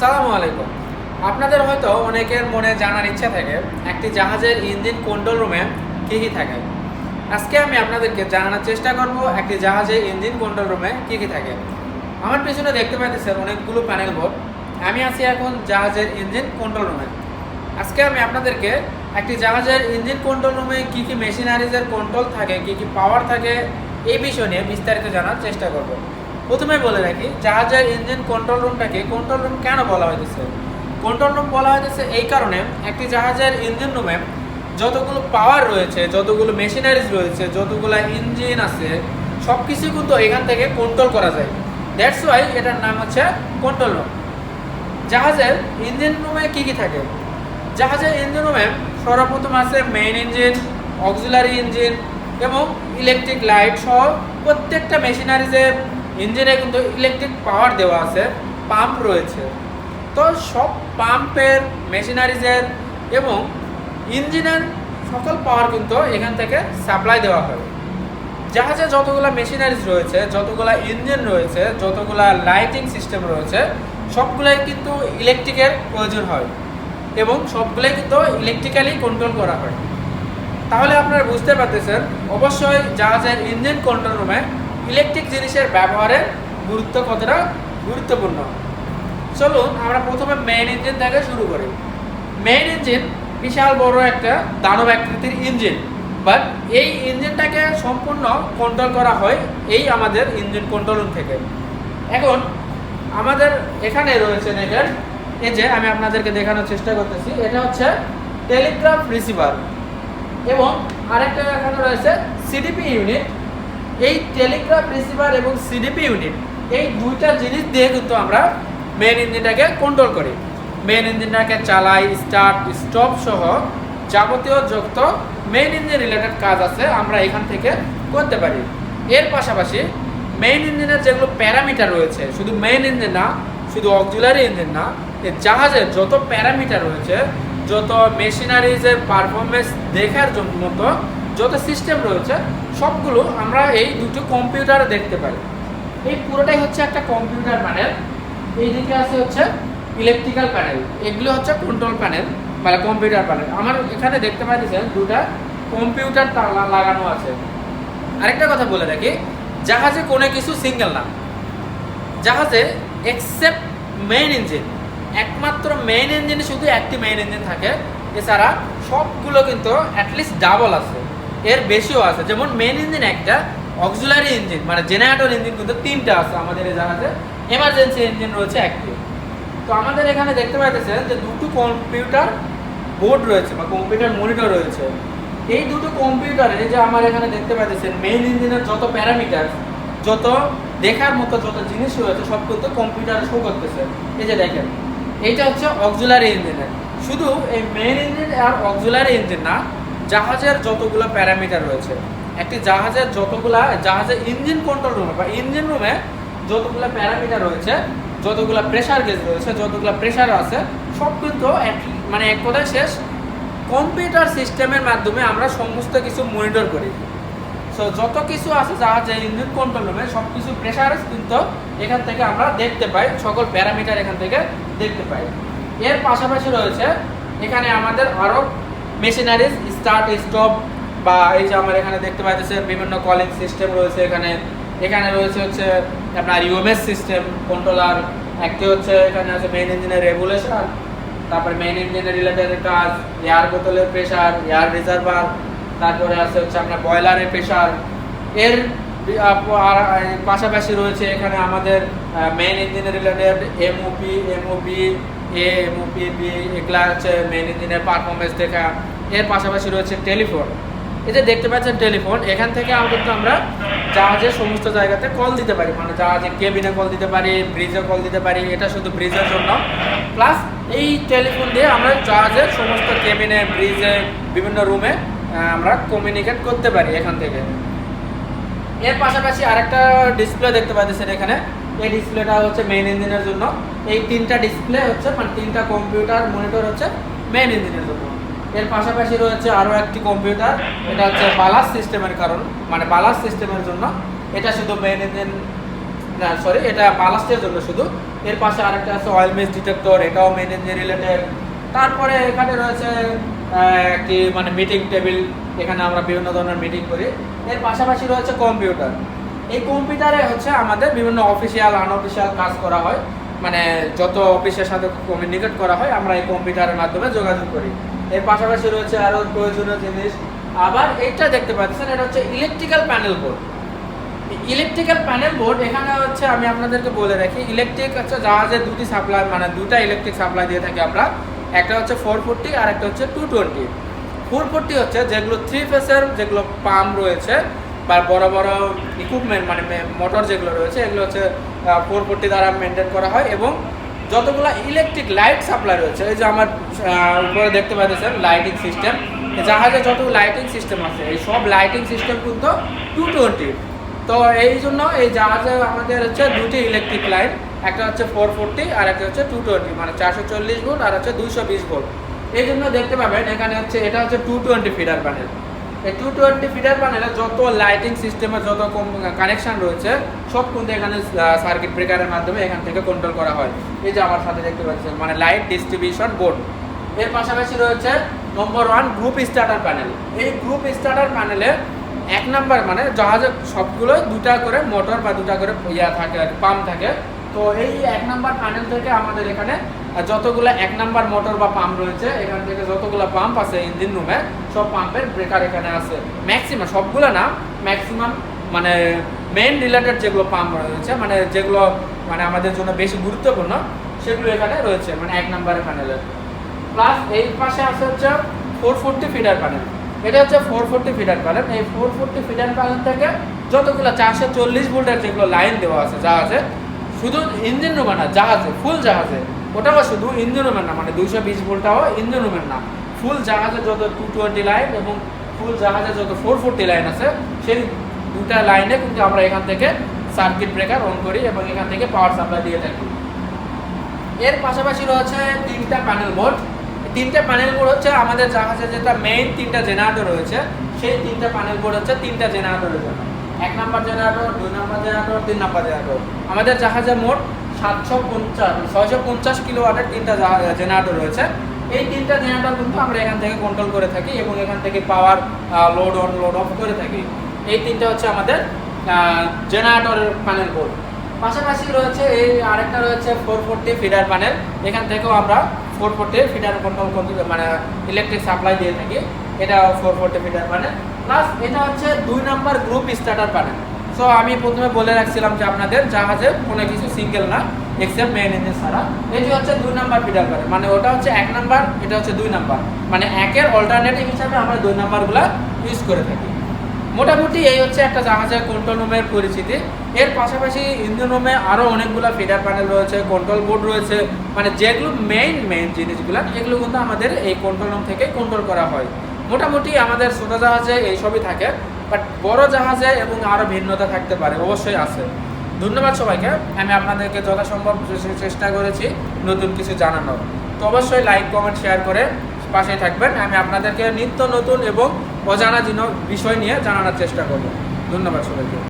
আসসালামু আলাইকুম। আপনাদের হয়তো অনেকের মনে জানার ইচ্ছা থাকে, একটি জাহাজের ইঞ্জিন কন্ট্রোল রুমে কী কী থাকে। আজকে আমি আপনাদেরকে জানানোর চেষ্টা করব, একটি জাহাজের ইঞ্জিন কন্ট্রোল রুমে কী কী থাকে। আমার পিছনে দেখতে পাইতেছেন অনেকগুলো প্যানেল বোর্ড আমি আছি এখন জাহাজের ইঞ্জিন কন্ট্রোল রুমে আজকে আমি আপনাদেরকে একটি জাহাজের ইঞ্জিন কন্ট্রোল রুমে কী কী মেশিনারিজের কন্ট্রোল থাকে, কী কী পাওয়ার থাকে, এই বিষয় নিয়ে বিস্তারিত জানার চেষ্টা করব। প্রথমে বলে রাখি জাহাজের ইঞ্জিন কন্ট্রোল রুমটাকে কন্ট্রোল রুম কেন বলা হয়েছে কন্ট্রোল রুম বলা হয়েছে এই কারণে একটি জাহাজের ইঞ্জিন রুমে যতগুলো পাওয়ার রয়েছে, যতগুলো মেশিনারিজ রয়েছে, যতগুলো ইঞ্জিন আছে সব কিছু কিন্তু এখান থেকে কন্ট্রোল করা যায়। দ্যাটস ওয়াই এটার নাম হচ্ছে কন্ট্রোল রুম জাহাজের ইঞ্জিন রুমে কী কী থাকে? জাহাজের ইঞ্জিন রুমে সর্বপ্রথম আছে মেইন ইঞ্জিন অক্সিলারি ইঞ্জিন এবং ইলেকট্রিক লাইট সহ প্রত্যেকটা মেশিনারিজে ইঞ্জিনে কিন্তু ইলেকট্রিক পাওয়ার দেওয়া আছে পাম্প রয়েছে। তো সব পাম্পের মেশিনারিজের এবং ইঞ্জিনের সকল পাওয়ার কিন্তু এখান থেকে সাপ্লাই দেওয়া হয়। জাহাজে যতগুলো মেশিনারিজ রয়েছে, যতগুলো ইঞ্জিন রয়েছে, যতগুলো লাইটিং সিস্টেম রয়েছে, সবগুলোই কিন্তু ইলেকট্রিকের প্রয়োজন হয় এবং সবগুলোই কিন্তু ইলেকট্রিক্যালি কন্ট্রোল করা হয়। তাহলে আপনারা বুঝতে পারতেছেন, অবশ্যই জাহাজের ইঞ্জিন কন্ট্রোল রুমে ইলেকট্রিক জিনিসের ব্যবহারের গুরুত্ব কতটা গুরুত্বপূর্ণ? চলুন আমরা প্রথমে মেইন ইঞ্জিন থেকে শুরু করি। মেইন ইঞ্জিন বিশাল বড় একটা দানব আকৃতির ইঞ্জিন বাট এই ইঞ্জিনটাকে সম্পূর্ণ কন্ট্রোল করা হয় এই আমাদের ইঞ্জিন কন্ট্রোল রুম থেকে। এখন আমাদের এখানে রয়েছে দেখেন, এই যে আমি আপনাদেরকে দেখানোর চেষ্টা করতেছি, এটা হচ্ছে টেলিগ্রাফ রিসিভার এবং আরেকটা এখানে রয়েছে সিডিপি ইউনিট এই টেলিগ্রাফ রিসিভার এবং সিডিপি ইউনিট এই দুইটা জিনিস দিয়ে কিন্তু আমরা মেন ইঞ্জিনটাকে কন্ট্রোল করি। মেন ইঞ্জিনটাকে চালাই স্টার্ট স্টপ সহ যাবতীয় যুক্ত মেইন ইঞ্জিন রিলেটেড কাজ আছে আমরা এখান থেকে করতে পারি। এর পাশাপাশি মেইন ইঞ্জিনের যেগুলো প্যারামিটার রয়েছে, শুধু মেইন ইঞ্জিন না, শুধু অক্সিলারি ইঞ্জিন না জাহাজের যত প্যারামিটার রয়েছে, যত মেশিনারিজের পারফরমেন্স দেখার জন্য মতো যত সিস্টেম রয়েছে সবগুলো আমরা এই দুটো কম্পিউটারে দেখতে পাই। এই পুরোটাই হচ্ছে একটা কম্পিউটার প্যানেল এইদিকে আছে হচ্ছে ইলেকট্রিক্যাল প্যানেল এগুলো হচ্ছে কন্ট্রোল প্যানেল মানে কম্পিউটার প্যানেল আমার এখানে দেখতে পাচ্ছেন দুটা কম্পিউটার লাগানো আছে। আরেকটা কথা বলে রাখি, জাহাজে কোনো কিছু সিঙ্গেল না। জাহাজে এক্সেপ্ট মেইন ইঞ্জিন একমাত্র মেইন ইঞ্জিনে শুধু একটি মেইন ইঞ্জিন থাকে। এছাড়া সবগুলো কিন্তু অ্যাটলিস্ট ডাবল আছে। এর বেশিও আছে। যেমন মেন ইঞ্জিন একটা অক্সিলারি ইঞ্জিন মানে জেনারেটর ইঞ্জিন কিন্তু তিনটা আছে আমাদের এই জাহাজে। এমার্জেন্সি ইঞ্জিন রয়েছে একটি। তো আমাদের এখানে দেখতে পাইতেছেন যে দুটো কম্পিউটার বোর্ড রয়েছে বা কম্পিউটার মনিটর রয়েছে। এই দুটো কম্পিউটারে যে আমার এখানে দেখতে পাইতেছেন মেইন ইঞ্জিনের যত প্যারামিটার যত দেখার মতো যত জিনিস রয়েছে, সব কিন্তু কম্পিউটারে শো করতেছে। এই যে দেখেন, এইটা হচ্ছে অক্সিলারি ইঞ্জিনের শুধু এই মেইন ইঞ্জিন আর অক্সিলারি ইঞ্জিন না জাহাজের যতগুলো প্যারামিটার রয়েছে, একটি জাহাজের যতগুলা, জাহাজের ইঞ্জিন কন্ট্রোল রুমে বা ইঞ্জিন রুমে যতগুলো প্যারামিটার রয়েছে, যতগুলো প্রেশার গেজ রয়েছে, যতগুলো প্রেশার আছে, সব কিন্তু মানে এক কথায় শেষ। কম্পিউটার সিস্টেমের মাধ্যমে আমরা সমস্ত কিছু মনিটর করি। সো যত কিছু আছে জাহাজে ইঞ্জিন কন্ট্রোল রুমে সব কিছু প্রেশার কিন্তু এখান থেকে আমরা দেখতে পাই, সকল প্যারামিটার এখান থেকে দেখতে পাই। এর পাশাপাশি রয়েছে, এখানে আমাদের আরও মেশিনারিজ স্টার্ট স্টপ বা এই যে আমার এখানে দেখতে পাইতেছে বিভিন্ন কলিং সিস্টেম রয়েছে এখানে। এখানে রয়েছে হচ্ছে আপনার ইউএমএস সিস্টেম, কন্ট্রোলার, একটি হচ্ছে এখানে আছে মেইন ইঞ্জিনের রেগুলেশন, তারপরে মেইন ইঞ্জিনের রিলেটেড কাজ এয়ার বোতলের প্রেশার এয়ার রিজার্ভার তারপরে আছে হচ্ছে আপনার বয়লারের প্রেশার এর পাশাপাশি রয়েছে এখানে আমাদের মেইন ইঞ্জিনের related MOP MOB A MOP B এগুলা হচ্ছে মেইন ইঞ্জিনের পারফরমেন্স দেখা। এর পাশাপাশি রয়েছে টেলিফোন এই যে দেখতে পাচ্ছেন টেলিফোন এখান থেকে কিন্তু আমরা জাহাজের সমস্ত জায়গাতে কল দিতে পারি। মানে জাহাজের কেবিনে কল দিতে পারি ব্রিজে কল দিতে পারি। এটা শুধু ব্রিজের জন্য। প্লাস এই টেলিফোন দিয়ে আমরা জাহাজের সমস্ত কেবিনে ব্রিজে বিভিন্ন রুমে আমরা কমিউনিকেট করতে পারি এখান থেকে। এর পাশাপাশি আরেকটা ডিসপ্লে দেখতে পাচ্ছেন এখানে। এই ডিসপ্লেটা হচ্ছে মেইন ইঞ্জিনের জন্য। এই তিনটা ডিসপ্লে হচ্ছে মানে তিনটা কম্পিউটার মনিটর হচ্ছে মেইন ইঞ্জিনের জন্য। এর পাশাপাশি রয়েছে আরও একটি কম্পিউটার এটা হচ্ছে বালাস সিস্টেমের কারণ মানে বালাস সিস্টেমের জন্য। এটা শুধু মেইন ইঞ্জিন সরি এটা বালাস্টের জন্য শুধু। এর পাশে আরেকটা আছে অয়েল মেস ডিটেক্টর এটাও মেন ইঞ্জিন রিলেটেড তারপরে এখানে রয়েছে একটি মানে মিটিং টেবিল এখানে আমরা বিভিন্ন ধরনের মিটিং করি। এর পাশাপাশি রয়েছে কম্পিউটার এই কম্পিউটারে হচ্ছে আমাদের বিভিন্ন অফিসিয়াল আনঅফিসিয়াল কাজ করা হয়। মানে যত অফিসের সাথে কমিউনিকেট করা হয়, আমরা এই কম্পিউটারের মাধ্যমে যোগাযোগ করি। এর পাশাপাশি রয়েছে আরও প্রয়োজনীয় জিনিস। আবার এটা দেখতে পাচ্ছেন, এটা হচ্ছে electrical panel board electrical panel board এখানে হচ্ছে আমি আপনাদেরকে বলে রাখি ইলেকট্রিক হচ্ছে জাহাজের দুটি সাপ্লাই মানে দুটা ইলেকট্রিক সাপ্লাই দিয়ে থাকি আমরা। একটা হচ্ছে ফোর ফোরটি আর একটা হচ্ছে টু টোয়েন্টি ফোর ফোরটি হচ্ছে যেগুলো থ্রি ফেসের যেগুলো পাম্প রয়েছে বা বড় বড় ইকুইপমেন্ট মানে মোটর যেগুলো রয়েছে, এগুলো হচ্ছে ফোর ফোরটি দ্বারা মেনটেন করা হয় এবং যতগুলো ইলেকট্রিক লাইট সাপ্লাই রয়েছে, এই যে আমার উপরে দেখতে পাচ্ছেন লাইটিং সিস্টেম জাহাজে যত লাইটিং সিস্টেম আছে, এই সব লাইটিং সিস্টেম কিন্তু টু টোয়েন্টি তো এই জন্য এই জাহাজে আমাদের হচ্ছে দুটি ইলেকট্রিক লাইন একটা হচ্ছে ফোর ফোরটি আর একটা হচ্ছে টু টোয়েন্টি মানে চারশো চল্লিশ ভোল্ট আর হচ্ছে দুইশো বিশ ভোল্ট এই জন্য দেখতে পাবেন এখানে হচ্ছে, এটা হচ্ছে টু টোয়েন্টি ফিডার প্যানেল এই টু টোয়েন্টি ফিডার প্যানেলে যত লাইটিং সিস্টেমের যত কানেকশন রয়েছে, সব কিন্তু এখানে সার্কিট ব্রেকারের মাধ্যমে এখান থেকে কন্ট্রোল করা হয়। এই যে আমার সাথে দেখতে পাচ্ছেন মানে লাইট ডিস্ট্রিবিউশন বোর্ড এর পাশাপাশি রয়েছে number one group starter panel এই গ্রুপ স্টার্টার প্যানেলে এক নাম্বার মানে জাহাজের সবগুলো দুটা করে মোটর বা দুটা করে ইয়া থাকে পাম্প থাকে। তো এই এক নাম্বার প্যানেল থেকে আমাদের এখানে যতগুলো এক নাম্বার মোটর বা পাম্প রয়েছে, এখান থেকে যতগুলো পাম্প আছে ইঞ্জিন রুমে সব পাম্পের ব্রেকার এখানে আছে। ম্যাক্সিমাম সবগুলো না ম্যাক্সিমাম মানে মেইন রিলেটেড যেগুলো পাম্প রয়েছে মানে যেগুলো মানে আমাদের জন্য বেশি গুরুত্বপূর্ণ, সেগুলো এখানে রয়েছে মানে এক নাম্বারের প্যানেলে প্লাস এই পাশে আছে হচ্ছে ফোর ফোরটি ফিডার প্যানেল এটা হচ্ছে ফোর ফোরটি ফিডার প্যানেল এই ফোর ফোরটি ফিডার প্যানেল থেকে যতগুলো চারশো চল্লিশ ভোল্টের যেগুলো লাইন দেওয়া আছে জাহাজে শুধু ইঞ্জিন রুমে না, জাহাজে ফুল জাহাজে। ওটাও শুধু ইঞ্জিন রুমের না মানে দুইশো বিশ ভোল্টটাও ইঞ্জিন রুমের না। ফুল জাহাজে যত টু টোয়েন্টি লাইন এবং ফুল জাহাজে যত ফোর ফোরটি লাইন আছে, সেই দুটা লাইনে কিন্তু আমরা এখান থেকে সার্কিট ব্রেকার অন করি এবং এখান থেকে পাওয়ার সাপ্লাই দিয়ে থাকি। এর পাশাপাশি রয়েছে তিনটা প্যানেল বোর্ড তিনটা প্যানেল বোর্ড হচ্ছে আমাদের জাহাজে যেটা মেইন তিনটা জেনারেটর রয়েছে, সেই তিনটা প্যানেল বোর্ড হচ্ছে তিনটা জেনারেটরের জন্য। এক নাম্বার জেনারেটর দুই নাম্বার জেনারেটর তিন নাম্বার জেনারেটর আমাদের জাহাজে মোট সাতশো পঞ্চাশ, ছয়শো পঞ্চাশ কিলো ওয়াটের তিনটা জেনারেটর রয়েছে। এই তিনটা জেনারেটর কিন্তু আমরা এখান থেকে কন্ট্রোল করে থাকি এবং এখান থেকে power load on load off করে থাকি। এই তিনটা হচ্ছে আমাদের জেনারেটরের প্যানেল বোর্ড পাশাপাশি রয়েছে এই আরেকটা রয়েছে ফোর ফোরটি ফিডার প্যানেল এখান থেকেও আমরা ফোর ফোরটি ফিডার কন্ট্রোল মানে ইলেকট্রিক সাপ্লাই দিয়ে থাকি। এটা four forty feeder panel plus এটা হচ্ছে দুই number group starter panel so আমি প্রথমে বলে রাখছিলাম যে আপনাদের, জাহাজে কোনো কিছু সিঙ্গেল না এক্সেপ্ট মেইন ইঞ্জিন ছাড়া। এটি হচ্ছে দুই নাম্বার ফিডার প্যানেল মানে ওটা হচ্ছে এক নাম্বার, এটা হচ্ছে দুই নাম্বার। মানে একের অল্টারনেটিভ হিসাবে আমরা দুই নাম্বারগুলো ইউজ করে থাকি। মোটামুটি এই হচ্ছে একটা জাহাজের কন্ট্রোল রুমের পরিচিতি। এর পাশাপাশি ইঞ্জিন রুমে আরও অনেকগুলো ফিডার প্যানেল রয়েছে কন্ট্রোল বোর্ড রয়েছে। মানে যেগুলো মেইন মেইন জিনিসগুলো, এগুলো কিন্তু আমাদের এই কন্ট্রোল রুম থেকে কন্ট্রোল করা হয়। মোটামুটি আমাদের ছোটো জাহাজে এইসবই থাকে বাট বড় জাহাজে এবং আরও ভিন্নতা থাকতে পারে, অবশ্যই আছে। ধন্যবাদ সবাইকে, আমি আপনাদেরকে যথাসম্ভব চেষ্টা করেছি নতুন কিছু জানানো তো অবশ্যই লাইক কমেন্ট শেয়ার করে পাশে থাকবেন। আমি আপনাদেরকে নিত্য নতুন এবং অজানা জিন- বিষয় নিয়ে জানানোর চেষ্টা করব। ধন্যবাদ সবাইকে।